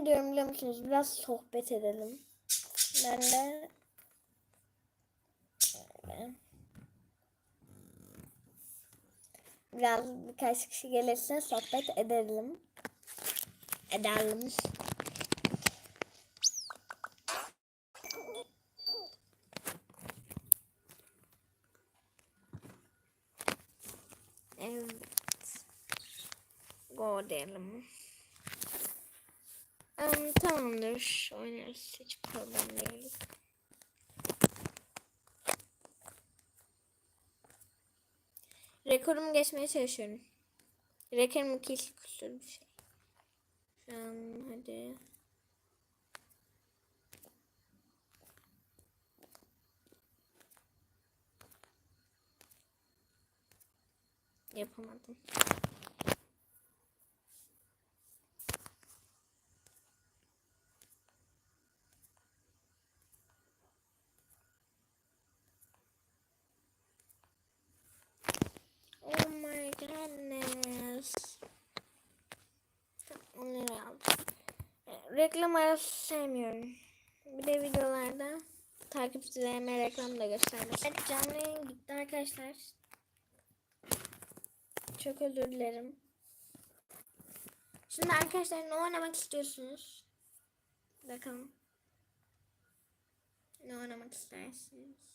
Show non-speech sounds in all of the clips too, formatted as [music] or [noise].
ne diyorum biliyor musunuz? Biraz sohbet edelim. Ben de biraz birkaç kişi gelirse sohbet edelim. Edelim. Evet. Go diyelim. Um, tamamdır. Oynarız. Hiç problem değil. Rekorumu geçmeye çalışıyorum. Rekorum 2 küsur bir şey. Şu an hadi. Yapamadım. Oh my goodness. Onları aldım. E, Reklam arası sevmiyorum. Bir de videolarda takipçilerime reklam da göstermek. Evet canlı yayın gitti arkadaşlar. Çok özür dilerim. Şimdi arkadaşlar ne oynamak istiyorsunuz? Bakalım. Ne oynamak istersiniz?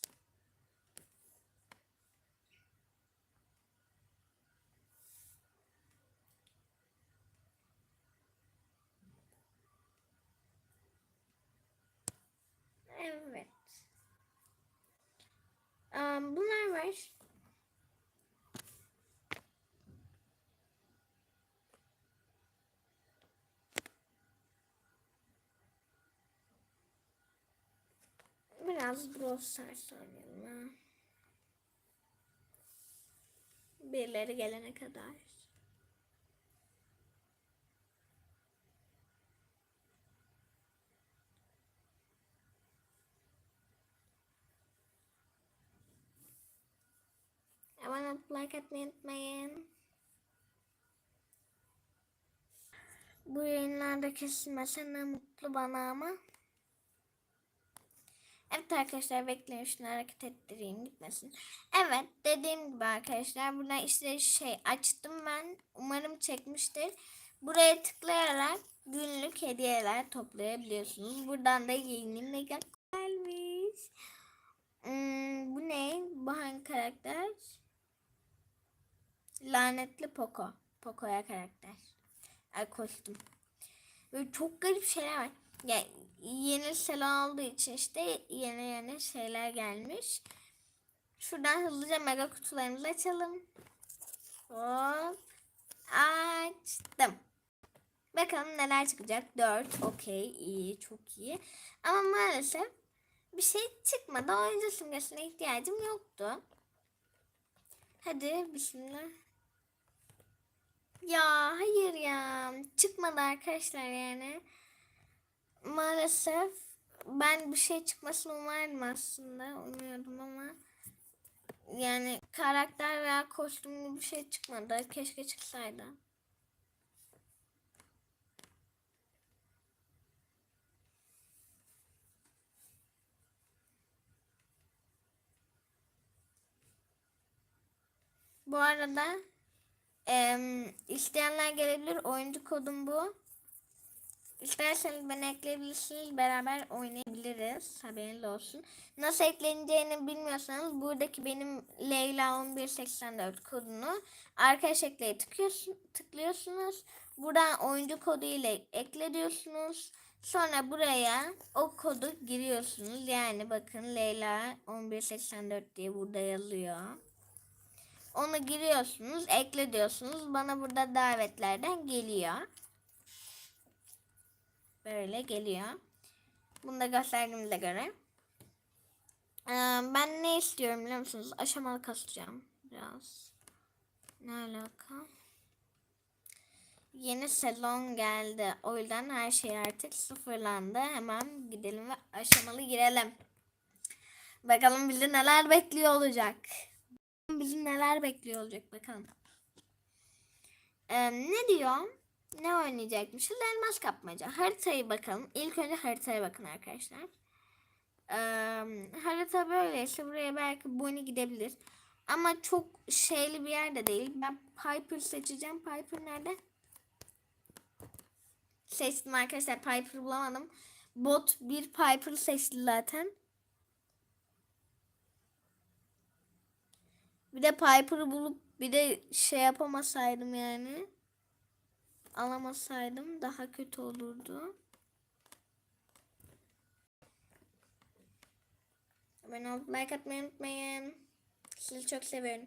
Evet. Um, bunlar var. Biraz Brawl Stars oynayalım. Birileri gelene kadar. Abone olup like atmayı unutmayın. Bu yayınlarda kesilmese ne mutlu bana ama. Evet arkadaşlar bekleyin şunu hareket ettireyim gitmesin. Evet dediğim gibi arkadaşlar burada işte şey açtım ben. Umarım çekmiştir. Buraya tıklayarak günlük hediyeler toplayabiliyorsunuz. Buradan da yeni ne gelmiş. Hmm, bu ne? Bu hangi karakter? Lanetli Poco. Poco'ya karakter. Ay kostüm. Böyle çok garip şeyler var. Ya yeni sezon olduğu için işte yeni yeni şeyler gelmiş. Şuradan hızlıca mega kutularımızı açalım. Hop. Açtım. Bakalım neler çıkacak. 4. Okey. iyi Çok iyi. Ama maalesef bir şey çıkmadı. Oyuncu simgesine ihtiyacım yoktu. Hadi bismillah. Ya hayır ya. Çıkmadı arkadaşlar yani. Maalesef ben bir şey çıkmasını umardım aslında. Umuyordum ama yani karakter veya kostümlü bir şey çıkmadı. Keşke çıksaydı. Bu arada em, isteyenler gelebilir. Oyuncu kodum bu. İsterseniz beni ekleyebilirsiniz. Beraber oynayabiliriz. Haberiniz olsun. Nasıl ekleneceğini bilmiyorsanız buradaki benim Leyla 1184 kodunu arkadaş ekleye tıklıyorsun, tıklıyorsunuz. Buradan oyuncu kodu ile ekle diyorsunuz. Sonra buraya o kodu giriyorsunuz. Yani bakın Leyla 1184 diye burada yazıyor. Onu giriyorsunuz, ekle diyorsunuz. Bana burada davetlerden geliyor. Böyle geliyor. Bunu da gösterdiğimize göre. Ee, ben ne istiyorum biliyor musunuz? Aşamalı kasacağım biraz. Ne alaka? Yeni sezon geldi. O yüzden her şey artık sıfırlandı. Hemen gidelim ve aşamalı girelim. Bakalım bizi neler bekliyor olacak. Bizi neler bekliyor olacak bakalım. Ee, ne diyor? Ne oynayacakmışız? Elmas kapmaca. Haritayı bakalım. İlk önce haritaya bakın arkadaşlar. Ee, harita böyleyse buraya belki Bonnie gidebilir. Ama çok şeyli bir yerde değil. Ben Piper seçeceğim. Piper nerede? Seçtim arkadaşlar. Piper bulamadım. Bot bir Piper seçti zaten. Bir de Piper'ı bulup bir de şey yapamasaydım yani. Alamasaydım daha kötü olurdu. Abone olup like atmayı unutmayın. Sizi çok seviyorum.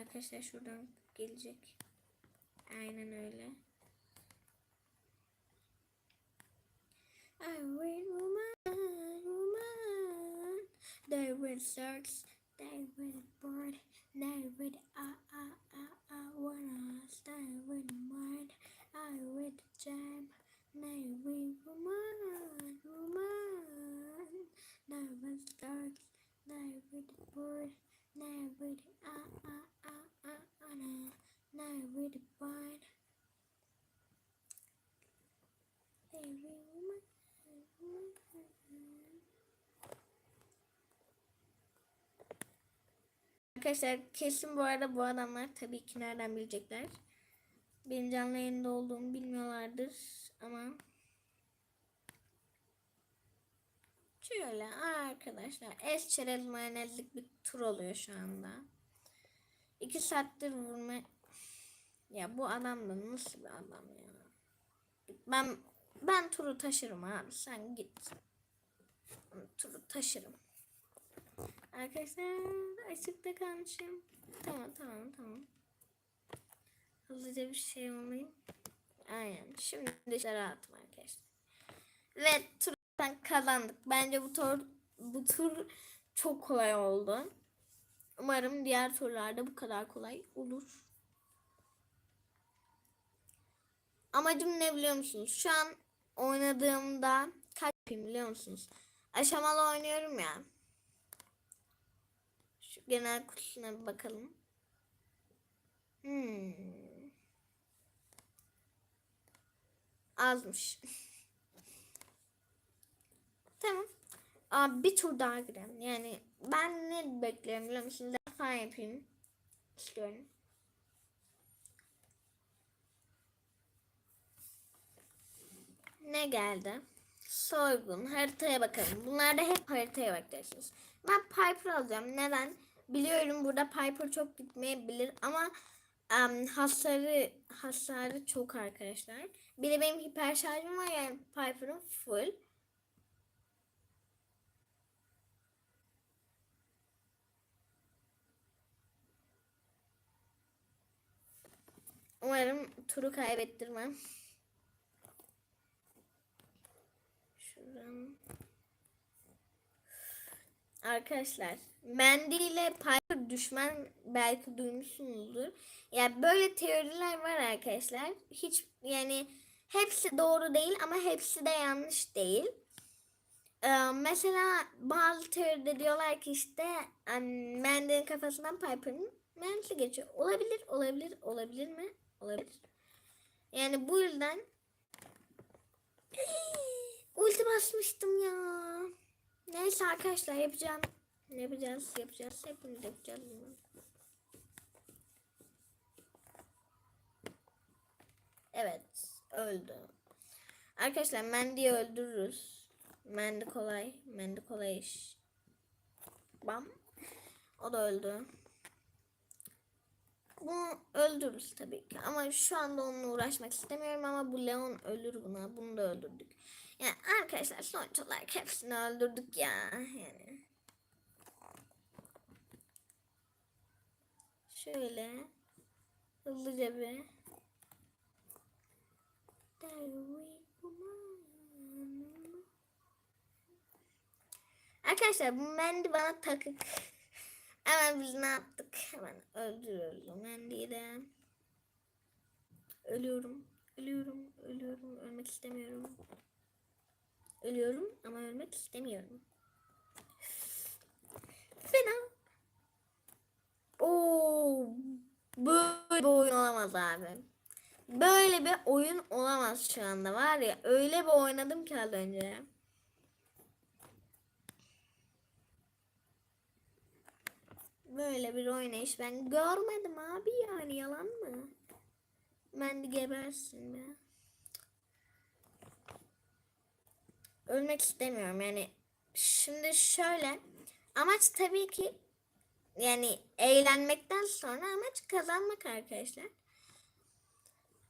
Arkadaşlar şuradan gelecek. Aynen öyle. I will woman, woman. They will search, they will burn, they will ah ah ah ah wanna stay with mine. I will jam, they will woman, woman. They will search, they will burn, they will ah ah ah ah wanna, they will burn. They will woman. Arkadaşlar kesin bu arada bu adamlar tabii ki nereden bilecekler. Benim canlı yayında olduğumu bilmiyorlardır ama şöyle arkadaşlar es çerez mayonezlik bir tur oluyor şu anda. İki saattir vurma ya bu adam da nasıl bir adam ya. Ben ben turu taşırım abi sen git. Turu taşırım. Arkadaşlar açıkta kalmışım. Tamam tamam tamam. Hızlıca bir şey olayım. Aynen. Şimdi dışarı rahatım arkadaşlar. Ve turdan kazandık. Bence bu tur bu tur çok kolay oldu. Umarım diğer turlarda bu kadar kolay olur. Amacım ne biliyor musunuz? Şu an oynadığımda kaç yapayım biliyor musunuz? Aşamalı oynuyorum ya. Genel kutusuna bir bakalım. Hmm. Azmış. [laughs] tamam. Aa, bir tur daha girelim. Yani ben ne bekliyorum biliyor musunuz? Defa yapayım. istiyorum. Ne geldi? Soygun. Haritaya bakalım. Bunlarda hep haritaya bakacaksınız. Ben Piper alacağım. Neden? Biliyorum burada Piper çok gitmeyebilir ama um, hasarı hasarı çok arkadaşlar. Bir de benim hiper şarjım var yani Piper'ın full. Umarım turu kaybettirmem. Şuradan. Arkadaşlar Mandy ile Piper düşman belki duymuşsunuzdur. Yani böyle teoriler var arkadaşlar. Hiç yani hepsi doğru değil ama hepsi de yanlış değil. Ee, mesela bazı teoride diyorlar ki işte um, Mandy'nin kafasından Piper'ın Mandy'si geçiyor. Olabilir, olabilir, olabilir mi? Olabilir. Yani bu yüzden [gasps] ulti basmıştım ya. Neyse arkadaşlar yapacağım. Ne yapacağız? Yapacağız. Hepimiz yapacağız. Evet. Öldü. Arkadaşlar Mandy'yi öldürürüz. Mandy kolay. Mandy kolay iş. Bam. O da öldü. Bunu öldürürüz tabii ki. Ama şu anda onunla uğraşmak istemiyorum ama bu Leon ölür buna. Bunu da öldürdük. Yani arkadaşlar sonuç olarak hepsini öldürdük ya. Yani. Şöyle hızlıca bir Arkadaşlar bu mendi bana takık. Hemen biz ne yaptık? Hemen öldürüyoruz o mendiyi de. Ölüyorum. Ölüyorum. Ölüyorum. Ölmek istemiyorum. Ölüyorum ama ölmek istemiyorum. Fena. Oo, böyle bir oyun olamaz abi. Böyle bir oyun olamaz şu anda var ya. Öyle bir oynadım ki az önce. Böyle bir oynayış ben görmedim abi yani yalan mı? Ben de gebersin be. Ölmek istemiyorum yani. Şimdi şöyle amaç tabii ki yani eğlenmekten sonra amaç kazanmak arkadaşlar.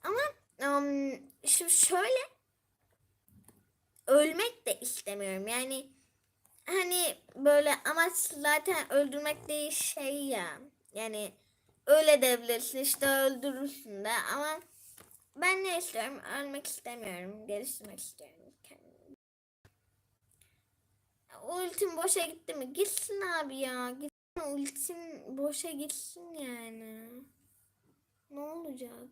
Ama um, şimdi şöyle ölmek de istemiyorum. Yani hani böyle amaç zaten öldürmek değil şey ya. Yani öyle de bilirsin işte öldürürsün de ama ben ne istiyorum? Ölmek istemiyorum. Geliştirmek istiyorum kendimi. Ultim boşa gitti mi? Gitsin abi ya. Gitsin ultim boşa gitsin yani. Ne olacak?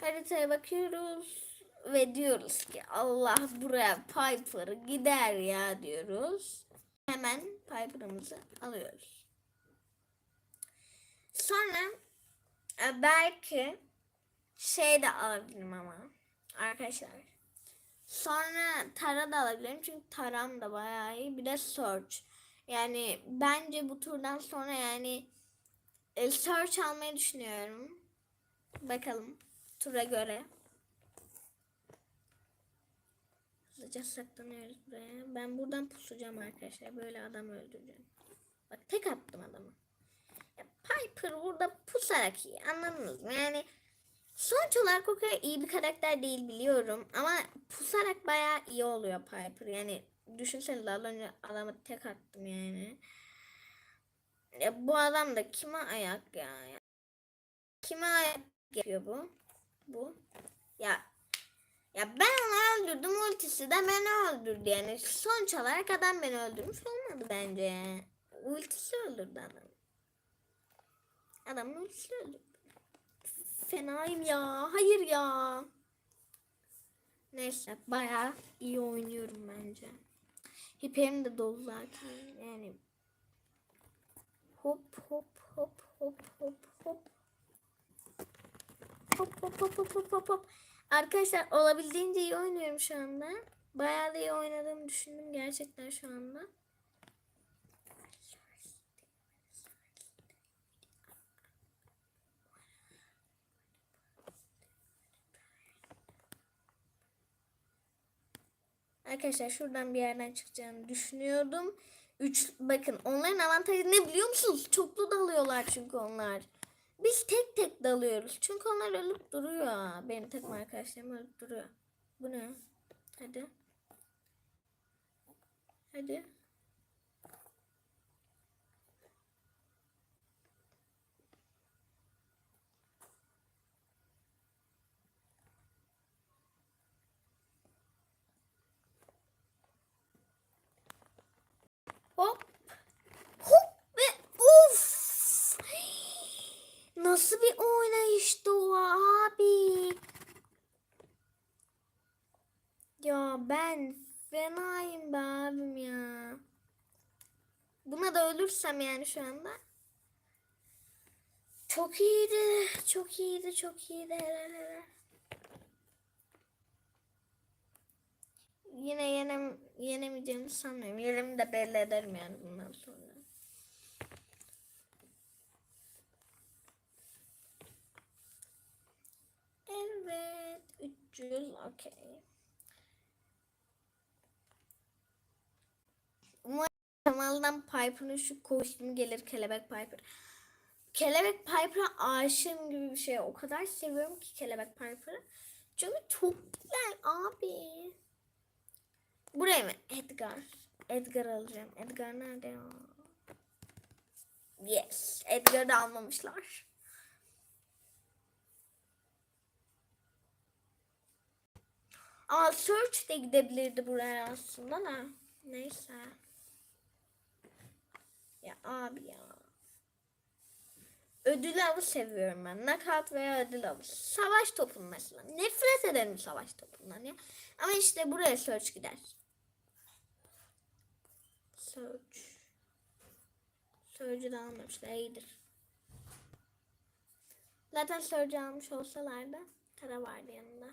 Haritaya bakıyoruz ve diyoruz ki Allah buraya Piper gider ya diyoruz. Hemen Piper'ımızı alıyoruz. Sonra e, belki şey de alabilirim ama arkadaşlar. Sonra Tara da alabilirim çünkü Taram da bayağı iyi. Bir de Search. Yani bence bu turdan sonra yani e, Search almayı düşünüyorum. Bakalım tura göre. Hızlıca saklanıyoruz buraya. Ben buradan pusacağım arkadaşlar. Böyle adam öldüreceğim. Bak tek attım adamı. Ya Piper burada pusarak iyi. Anladınız mı? Yani sonuç olarak o kadar iyi bir karakter değil biliyorum. Ama pusarak bayağı iyi oluyor Piper. Yani düşünsenize az önce adamı tek attım yani. Ya bu adam da kime ayak ya? Kime ayak yapıyor bu? Bu. Ya ya ben onu öldürdüm ultisi de beni öldürdü yani. Sonuç olarak adam beni öldürmüş olmadı bence. Ultisi öldürdü adam. Adamın ultisi öldürdü. Fenayım ya. Hayır ya. Neyse bayağı iyi oynuyorum bence. Hiperim de dolu zaten. Yani hop hop hop hop hop hop. Hop hop hop hop hop hop hop. Arkadaşlar olabildiğince iyi oynuyorum şu anda. Bayağı da iyi oynadığımı düşündüm gerçekten şu anda. Arkadaşlar şuradan bir yerden çıkacağını düşünüyordum. Üç, bakın onların avantajı ne biliyor musunuz? Çoklu dalıyorlar çünkü onlar. Biz tek tek dalıyoruz. Çünkü onlar ölüp duruyor. Benim takım arkadaşlarım ölüp duruyor. Bu ne? Hadi. Hadi. Hop. Hop ve uf. Nasıl bir oynayıştı o abi? Ya ben fenayım be abim ya. Buna da ölürsem yani şu anda. Çok iyiydi. Çok iyiydi. Çok iyiydi. Helal helal. Yine yenem, yenemeyeceğimi sanmıyorum. Yerimi de belli ederim yani bundan sonra. Evet. 300 okey. Umarım kanaldan Piper'ın şu kostümü gelir. Kelebek Piper. Kelebek Piper'a aşığım gibi bir şey. O kadar seviyorum ki Kelebek Piper'ı. Çünkü çok güzel abi. Buraya mı? Edgar. Edgar alacağım. Edgar nerede ya? Yes. Edgar'ı da almamışlar. Ama Search de gidebilirdi buraya aslında da. Neyse. Ya abi ya. Ödül avı seviyorum ben. Knockout veya ödül avı. Savaş topu mesela. Nefret ederim savaş topundan ya. Ama işte buraya search gider. Search. Search'ü de almamışlar. iyidir. Zaten Search'ü almış olsalar da Tara vardı yanında.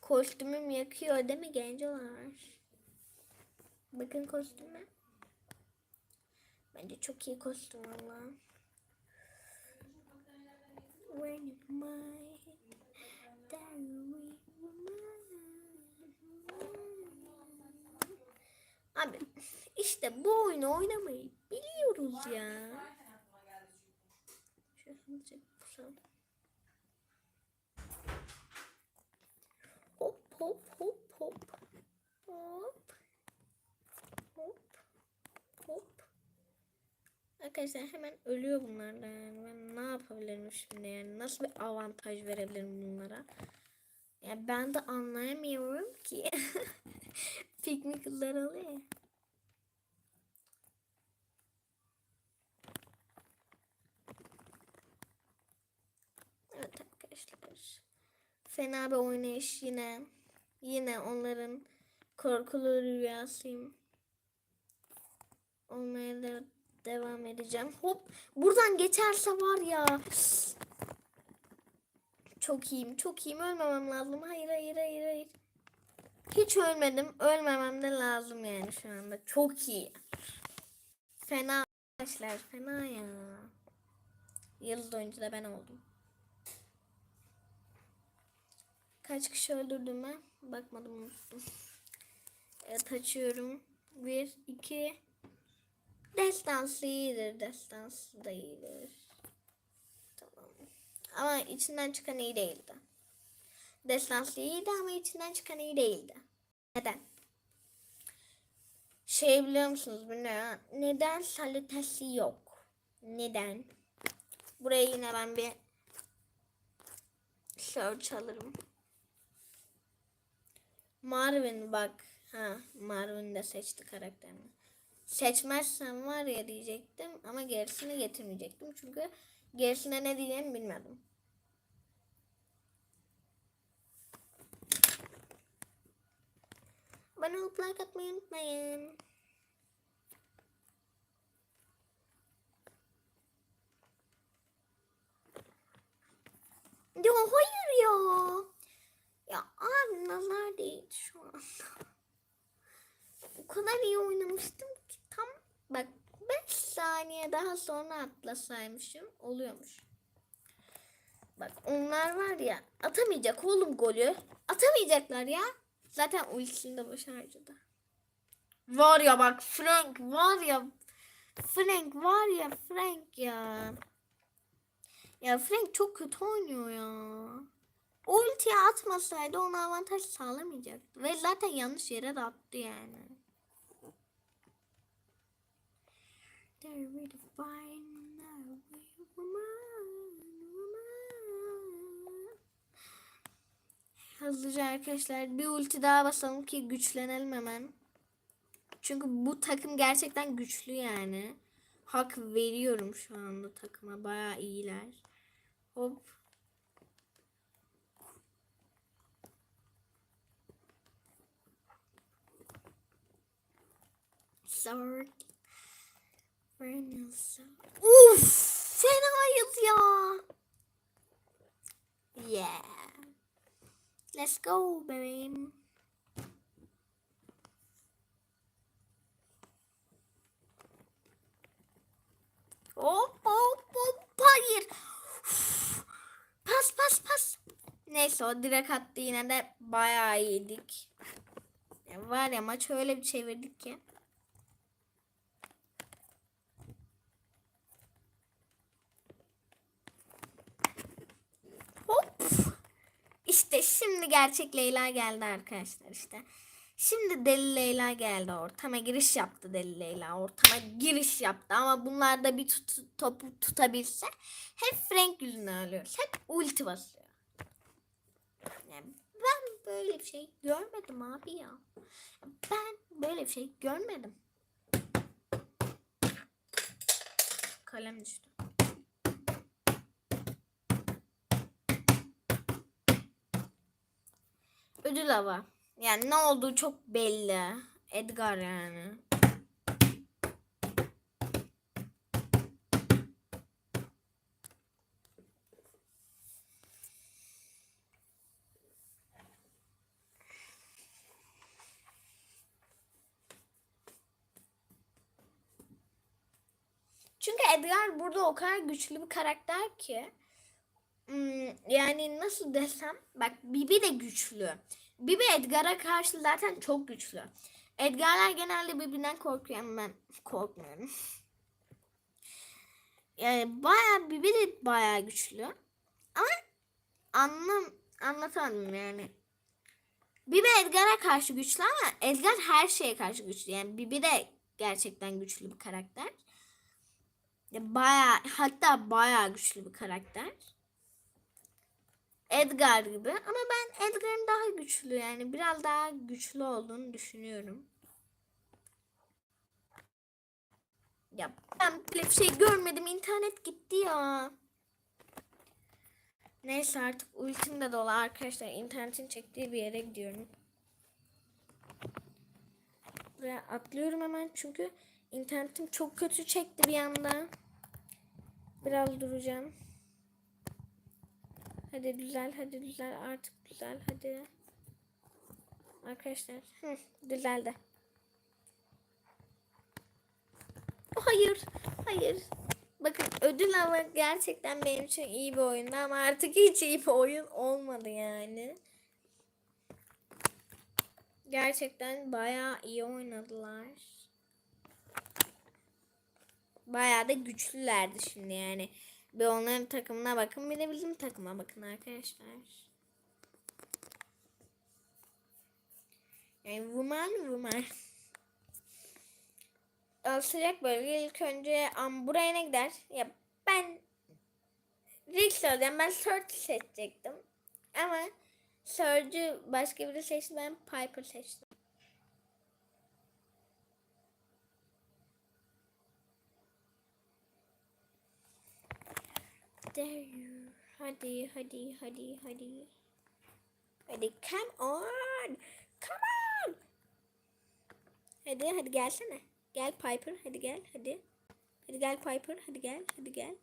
Kostümüm yakıyor değil mi gencolar? Bakın kostüme. Bence çok iyi kostüm valla. When my Abi işte bu oyunu oynamayı biliyoruz ya. Hop hop hop hop. Hop. Hop. Hop. Arkadaşlar hemen ölüyor bunlar da yani. Ben ne yapabilirim şimdi yani? Nasıl bir avantaj verebilirim bunlara? Ya ben de anlayamıyorum ki. [laughs] Piknik kızlar oluyor. ya. Evet arkadaşlar. Fena bir oynayış yine. Yine onların korkulu rüyasıyım. Olmaya da devam edeceğim. Hop buradan geçerse var ya. Çok iyiyim çok iyiyim ölmemem lazım. Hayır hayır hayır hayır. Hiç ölmedim. Ölmemem de lazım yani şu anda. Çok iyi. Fena arkadaşlar fena ya. Yıldız oyuncu da ben oldum. Kaç kişi öldürdüğüme bakmadım unuttum. Evet açıyorum. Bir, iki. Destansı iyidir. Destansı da iyidir. Tamam. Ama içinden çıkan iyi değildi. Destansı iyiydi ama içinden çıkan iyi değildi. Neden? Şey biliyor musunuz bilmiyorum. Neden salitesi yok? Neden? Buraya yine ben bir search alırım. Marvin bak. Ha, Marvin de seçti karakterini. Seçmezsem var ya diyecektim ama gerisini getirmeyecektim. Çünkü gerisine ne diyeceğimi bilmedim. Bana like atmayı unutmayın. Ya hayır ya. Ya abi nazar değil şu an. o kadar iyi oynamıştım ki tam bak 5 saniye daha sonra atlasaymışım oluyormuş. Bak onlar var ya atamayacak oğlum golü. Atamayacaklar ya. Zaten ultisini de boşa harcadı. Var ya bak Frank var ya Frank var ya Frank ya. Ya Frank çok kötü oynuyor ya. O ultiyi atmasaydı ona avantaj sağlamayacaktı. Ve zaten yanlış yere de attı yani. Hızlıca arkadaşlar bir ulti daha basalım ki güçlenelim hemen. Çünkü bu takım gerçekten güçlü yani. Hak veriyorum şu anda takıma. Bayağı iyiler. Hop. Sword. Uf! Fenayız ya. Yeah. Let's go bebeğim. Hop hop hop. Hayır. Uf. Pas pas pas. Neyse o direkt attı yine de bayağı iyiydik. Ya var ya maç öyle bir çevirdik ki. Hop. İşte şimdi gerçek Leyla geldi arkadaşlar işte. Şimdi Deli Leyla geldi ortama giriş yaptı Deli Leyla ortama giriş yaptı ama bunlar da bir tut, topu tutabilse hep Frank yüzünden ölüyoruz. Hep ulti basıyor. Yani ben böyle bir şey görmedim abi ya. Ben böyle bir şey görmedim. Kalem düştü. Ödül hava. Yani ne olduğu çok belli. Edgar yani. Çünkü Edgar burada o kadar güçlü bir karakter ki. Hmm, yani nasıl desem bak Bibi de güçlü. Bibi Edgar'a karşı zaten çok güçlü. Edgar'lar genelde birbirinden korkuyor ama ben korkmuyorum. [laughs] Yani bayağı Bibi de bayağı güçlü. Ama anlam anlatamadım yani. Bibi Edgar'a karşı güçlü ama Edgar her şeye karşı güçlü. Yani Bibi de gerçekten güçlü bir karakter. Ya Bayağı hatta bayağı güçlü bir karakter. Edgar gibi ama ben Edgar'ın daha güçlü yani biraz daha güçlü olduğunu düşünüyorum. Ya ben böyle bir şey görmedim internet gitti ya. Neyse artık ultim de dolu arkadaşlar internetin çektiği bir yere gidiyorum. Buraya atlıyorum hemen çünkü internetim çok kötü çekti bir anda. Biraz duracağım. Hadi güzel, hadi güzel, artık güzel, hadi. Arkadaşlar, hı, düzeldi. Oh, Hayır, hayır. Bakın ödül ama gerçekten benim için iyi bir oyundu ama artık hiç iyi bir oyun olmadı yani. Gerçekten bayağı iyi oynadılar. Bayağı da güçlülerdi şimdi yani. Bir onların takımına bakın bir de bizim takıma bakın arkadaşlar. Yani woman woman. Sıcak bölge ilk önce um, buraya ne gider? Ya ben Rick alacağım. Ben Surge seçecektim. Ama Surge'ü başka biri seçti. Ben Piper seçtim. There you. Hadi, hadi, hadi, hadi. Hadi, come on. Come on. Hadi, hadi gelsene. Gel Piper, hadi gel, hadi. Hadi gel Piper, hadi gel, hadi gel.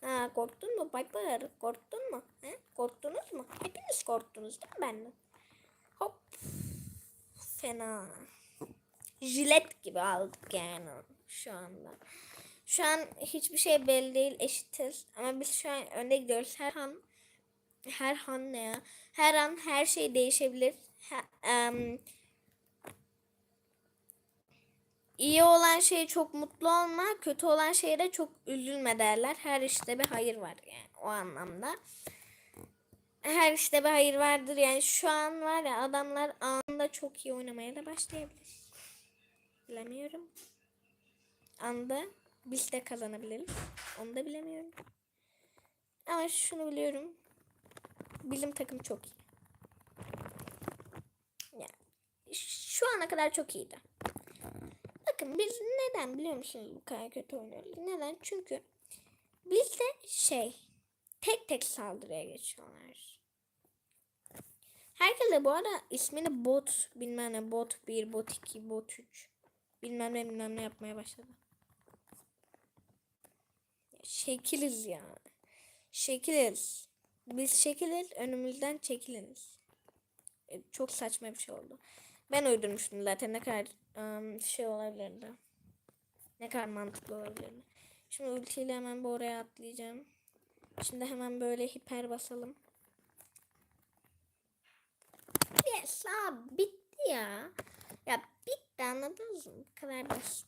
Ha, korktun mu Piper? Korktun mu? He? Korktunuz mu? Hepiniz korktunuz değil mi benden? Hop. Fena. Jilet gibi aldık yani şu anda. Şu an hiçbir şey belli değil eşitiz. Ama biz şu an önde gidiyoruz. Her an her an ne ya? Her an her şey değişebilir. Ha, iyi olan şeye çok mutlu olma, kötü olan şeye de çok üzülme derler. Her işte bir hayır var yani o anlamda. Her işte bir hayır vardır yani şu an var ya adamlar anında çok iyi oynamaya da başlayabilir. Bilemiyorum. Anda biz de kazanabiliriz. Onu da bilemiyorum. Ama şunu biliyorum. Bizim takım çok iyi. Yani şu ana kadar çok iyiydi. Bakın biz neden biliyor musunuz bu kadar kötü oynuyoruz? Neden? Çünkü bizde şey tek tek saldırıya geçiyorlar. Herkes de bu arada ismini bot bilmem ne bot 1, bot 2, bot 3 bilmem ne bilmem ne yapmaya başladı. Şekiliz ya. Şekiliz. Biz şekiliz önümüzden çekiliriz. E, çok saçma bir şey oldu. Ben uydurmuştum zaten ne kadar um, şey olabilirdi. Ne kadar mantıklı olabilirdi. Şimdi ultiyle hemen bu oraya atlayacağım. Şimdi hemen böyle hiper basalım. Yes abi bitti ya. Ya bitti anladınız mı? Bu kadar basit.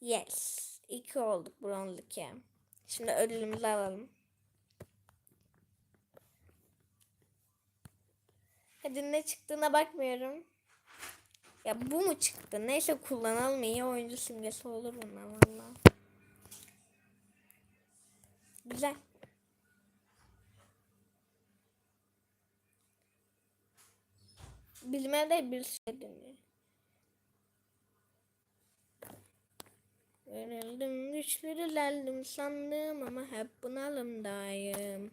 Yes. 2 olduk bronz 2. Şimdi ödülümüzü alalım. Hadi ne çıktığına bakmıyorum. Ya bu mu çıktı? Neyse kullanalım iyi oyuncu simgesi olur bunlar valla. Güzel. Bilmede bir şey deniyor. Verildim güçleri ilerledim sandım ama hep bunalımdayım.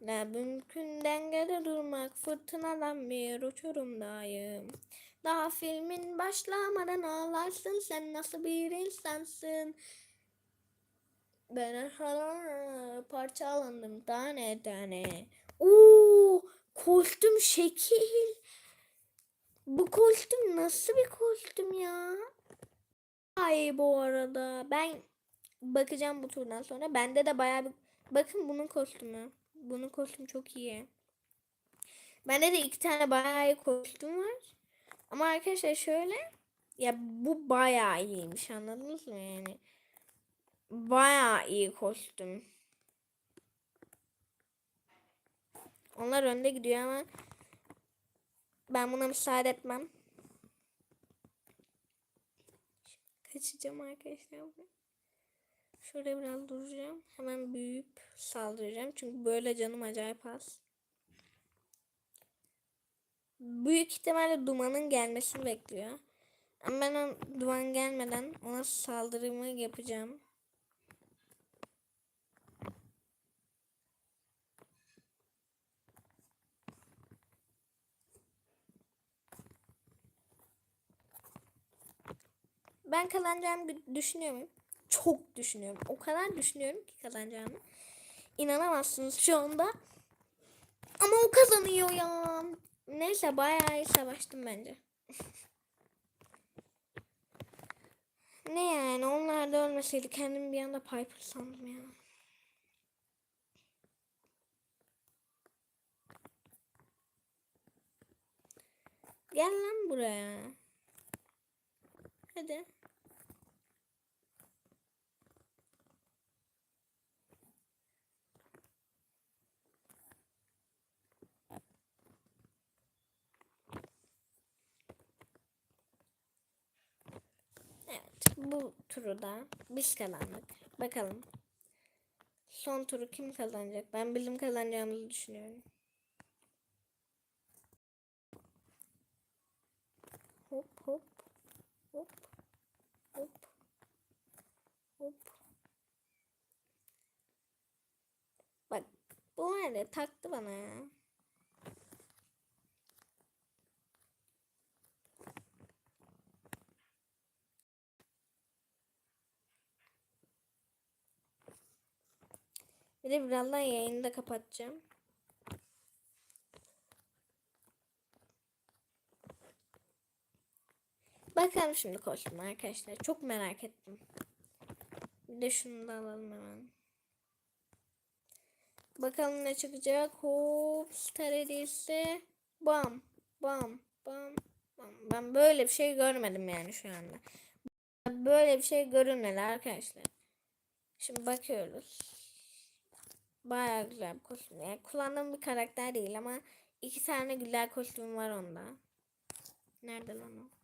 Ne mümkün dengede durmak fırtınadan bir uçurumdayım. Daha filmin başlamadan ağlarsın sen nasıl bir insansın? Ben sana parçalandım tane tane. Oo, kostüm şekil. Bu kostüm nasıl bir kostüm ya? Ay bu arada ben bakacağım bu turdan sonra. Bende de bayağı bir bakın bunun kostümü. Bunun kostümü çok iyi. Bende de iki tane bayağı iyi kostüm var. Ama arkadaşlar şöyle ya bu bayağı iyiymiş anladınız mı yani? Bayağı iyi kostüm. Onlar önde gidiyor ama ben buna müsaade etmem. Kaçacağım arkadaşlar. Şöyle biraz duracağım. Hemen büyüyüp saldıracağım. Çünkü böyle canım acayip az. Büyük ihtimalle dumanın gelmesini bekliyor. Ama ben o duman gelmeden ona saldırımı yapacağım. Ben kazanacağımı düşünüyorum. Çok düşünüyorum. O kadar düşünüyorum ki kazanacağımı. İnanamazsınız şu anda. Ama o kazanıyor ya. Neyse bayağı iyi savaştım bence. [laughs] ne yani onlar da ölmeseydi kendimi bir anda Piper sandım ya. Gel lan buraya. Hadi. Evet, bu turu da biz kazandık. Bakalım. Son turu kim kazanacak? Ben bizim kazanacağımızı düşünüyorum. Hop hop hop hop hop. Bak bu var ya taktı bana ya. Bir de birazdan yayını da kapatacağım. Bakalım şimdi kostüm arkadaşlar. Çok merak ettim. Bir de şunu da alalım hemen. Bakalım ne çıkacak. Hop star hediyesi. Bam bam bam bam. Ben böyle bir şey görmedim yani şu anda. Böyle bir şey görünmedi arkadaşlar. Şimdi bakıyoruz. Bayağı güzel bir kostüm. Yani kullandığım bir karakter değil ama iki tane güzel kostüm var onda. Nerede lan o?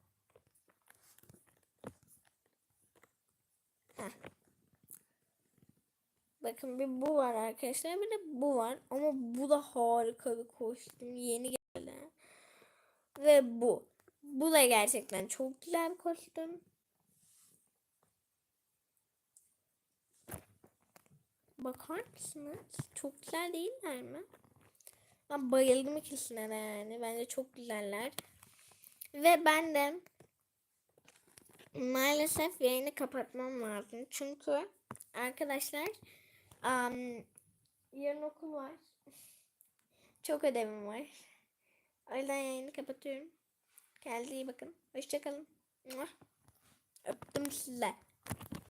Bakın bir bu var arkadaşlar. Bir de bu var. Ama bu da harika bir kostüm. Yeni geldi. Ve bu. Bu da gerçekten çok güzel bir kostüm. Bakar mısınız? Çok güzel değiller mi? Ben bayıldım ikisine de yani. Bence çok güzeller. Ve ben de maalesef yayını kapatmam lazım. Çünkü arkadaşlar um, yarın okul var. [laughs] Çok ödevim var. O yüzden yayını kapatıyorum. Kendinize iyi bakın. Hoşçakalın. Öptüm size.